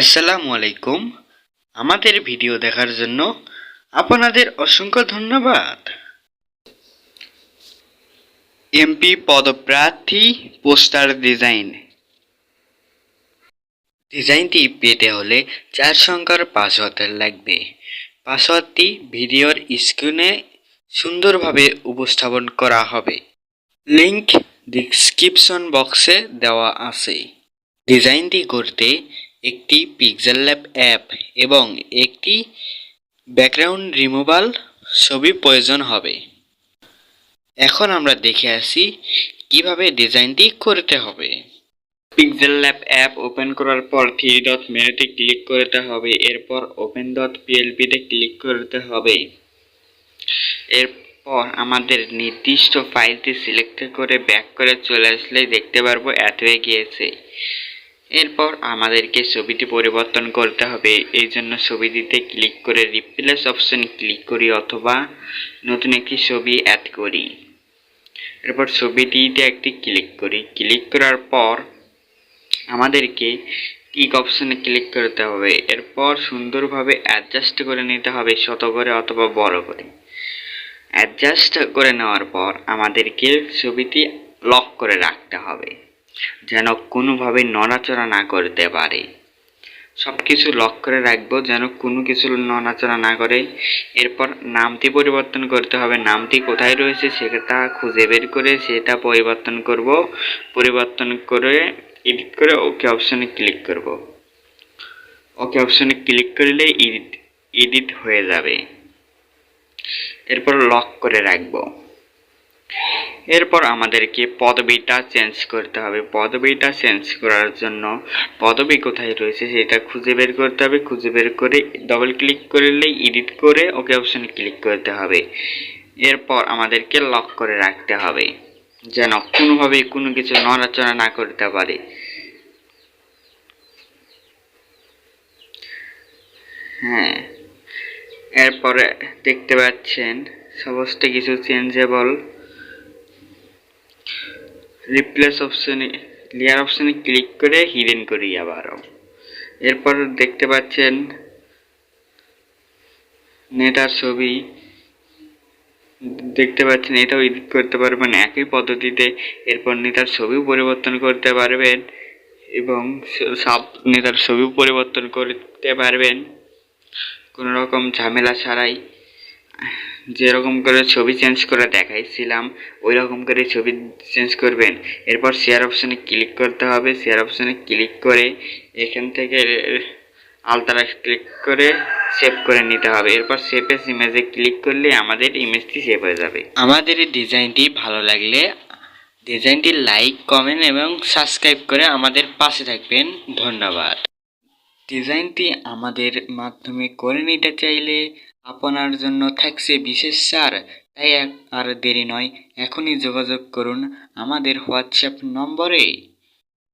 আসসালামু আলাইকুম। আমাদের ভিডিও দেখার জন্য আপনাদের অসংখ্য ধন্যবাদ। এমপি পদপ্রার্থী, পোস্টার ডিজাইন। ডিজাইনটি পেতে হলে চার সংখ্যার পাসওয়ার্ড লাগবে। পাসওয়ার্ডটি ভিডিওর স্ক্রিনে সুন্দরভাবে উপস্থাপন করা হবে। লিংক ডিসক্রিপশন বক্সে দেওয়া আছে। ডিজাইনটি করতে একটি পিক্সেল ল্যাব অ্যাপ এবং একটি ব্যাকগ্রাউন্ড রিমুভাল ছবি প্রয়োজন হবে। এখন আমরা দেখে আসি কীভাবে ডিজাইনটি করতে হবে। পিক্সেল ল্যাব অ্যাপ ওপেন করার পর থ্রি ডট মেনুতে ক্লিক করতে হবে, এরপর ওপেন ডট পিএলপিতে ক্লিক করতে হবে। এরপর আমাদের নির্দিষ্ট ফাইলটি সিলেক্ট করে ব্যাক করে চলে আসলে দেখতে পারব অ্যাড হয়ে গিয়েছে। এরপর আমাদেরকে ছবিটি পরিবর্তন করতে হবে। এই জন্য ছবিটিতে ক্লিক করে রিপ্লেস অপশন ক্লিক করি অথবা নতুন একটি ছবি অ্যাড করি। এরপর ছবিটিতে একটি ক্লিক করি। ক্লিক করার পর আমাদেরকে টিক অপশনে ক্লিক করতে হবে। এরপর সুন্দরভাবে অ্যাডজাস্ট করে নিতে হবে শত করে অথবা বড় করে। অ্যাডজাস্ট করে নেওয়ার পর আমাদেরকে ছবিটি লক করে রাখতে হবে। যেন কোনোভাবে নড়াচড়া না করতে পারে। সব কিছু লক করে রাখব যেন কোনো কিছু নড়াচড়া না করে। এরপর নামটি পরিবর্তন করতে হবে। নামটি কোথায় রয়েছে সেটা খুঁজে বের করে সেটা পরিবর্তন করব। পরিবর্তন করে এডিট করে ওকে অপশনে ক্লিক করব। ওকে অপশনে ক্লিক করলে এডিট এডিট হয়ে যাবে। এরপর লক করে রাখব। এরপর আমাদেরকে পদবিটা চেঞ্জ করতে হবে। পদবিটা চেঞ্জ করার জন্য পদবি কোথায় রয়েছে সেটা খুঁজে বের করতে হবে। খুঁজে বের করে ডবল ক্লিক করলেই এডিট করে ওকে অপশানে ক্লিক করতে হবে। এরপর আমাদেরকে লক করে রাখতে হবে, যেন কোনোভাবেই কোনো কিছু নড়াচড়া না করতে পারে। হ্যাঁ এরপরে দেখতে পাচ্ছেন সমস্ত কিছু চেঞ্জেবল রিপ্লেস অপশনে লেয়ার অপশনে ক্লিক করে হিডেন করি আবারও। এরপর দেখতে পাচ্ছেন নেটার ছবি। দেখতে পাচ্ছেন, এটাও এডিট করতে পারবেন একই পদ্ধতিতে। এরপর নেতার ছবিও পরিবর্তন করতে পারবেন এবং সাব নেতার ছবিও পরিবর্তন করতে পারবেন। কোনো রকম ঝামেলা ছাড়াই। যেরকম করে ছবি চেঞ্জ করে দেখাইছিলাম ওই রকম করে ছবি চেঞ্জ করবেন। এরপর শেয়ার অপশানে ক্লিক করতে হবে। শেয়ার অপশানে ক্লিক করে এখান থেকে আলতারা ক্লিক করে সেভ করে নিতে হবে। এরপর সেভ ইমেজে ক্লিক করলে আমাদের ইমেজটি সেভ হয়ে যাবে। আমাদের এই ডিজাইনটি ভালো লাগলে ডিজাইনটি লাইক কমেন্ট এবং সাবস্ক্রাইব করে আমাদের পাশে থাকবেন। ধন্যবাদ। ডিজাইনটি আমাদের মাধ্যমে করে নিতে চাইলে আপনার জন্য থাকছে বিশেষ ছাড় তাই আর দেরি নয়, এখনই যোগাযোগ করুন আমাদের হোয়াটসঅ্যাপ নম্বরে।